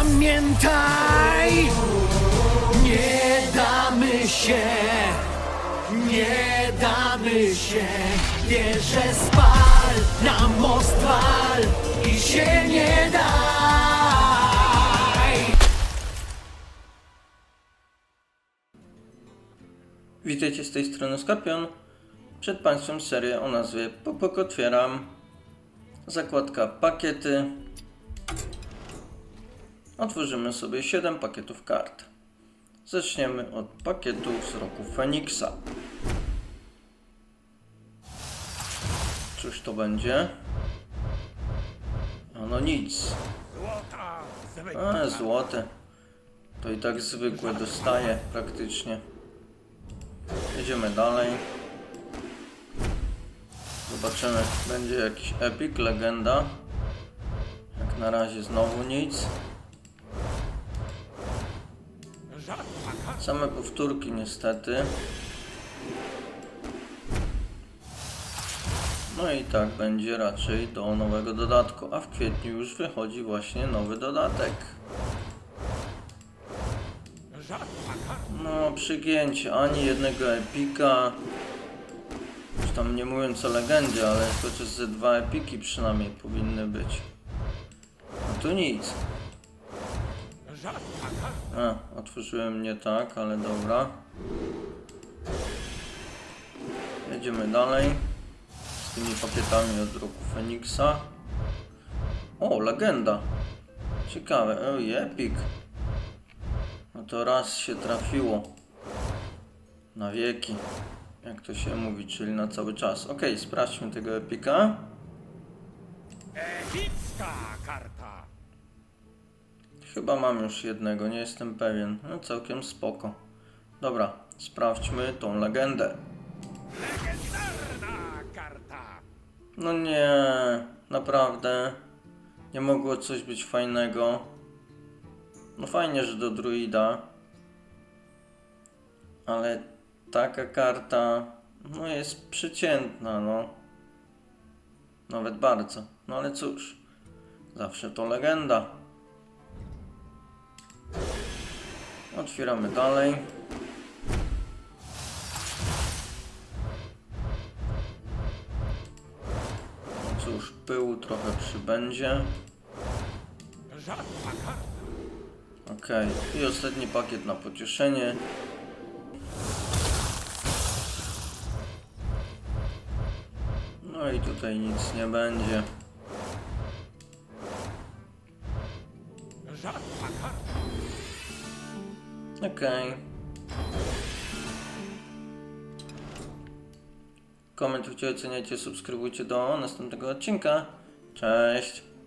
Pamiętaj, nie damy się, nie damy się. Wierzę spal, na most wal i się nie daj. Witajcie z tej strony Skorpion. Przed Państwem serię o nazwie Popok otwieram. Zakładka pakiety. Otworzymy sobie 7 pakietów kart. Zaczniemy od pakietu z roku Feniksa. Cóż to będzie? No nic. A, złote. To i tak zwykłe dostaję praktycznie. Jedziemy dalej. Zobaczymy, będzie jakiś epic, legenda. Jak na razie znowu nic. Same powtórki niestety. No i tak będzie raczej do nowego dodatku, a w kwietniu już wychodzi właśnie nowy dodatek. No, przygięcie, ani jednego epika. Już tam nie mówiąc o legendzie, ale chociaż ze dwa epiki przynajmniej powinny być. A tu nic. A, otworzyłem nie tak, ale dobra. Jedziemy dalej. Z tymi pakietami od roku Feniksa. O, legenda. Ciekawe, oj, epic. No to raz się trafiło. Na wieki. Jak to się mówi, czyli na cały czas. Ok, sprawdźmy tego epika. Epicka karta. Chyba mam już jednego, nie jestem pewien. No całkiem spoko. Dobra, sprawdźmy tą legendę. Legendarna karta. No nie, naprawdę. Nie mogło coś być fajnego. No fajnie, że do druida. Ale taka karta, no jest przeciętna, no. Nawet bardzo. No ale cóż, zawsze to legenda. Otwieramy dalej. No cóż, pyłu trochę przybędzie. Okej, i ostatni pakiet na pocieszenie. No i tutaj nic nie będzie. Rzadka karta. Okej. Komentujcie, oceniajcie, subskrybujcie do następnego odcinka. Cześć!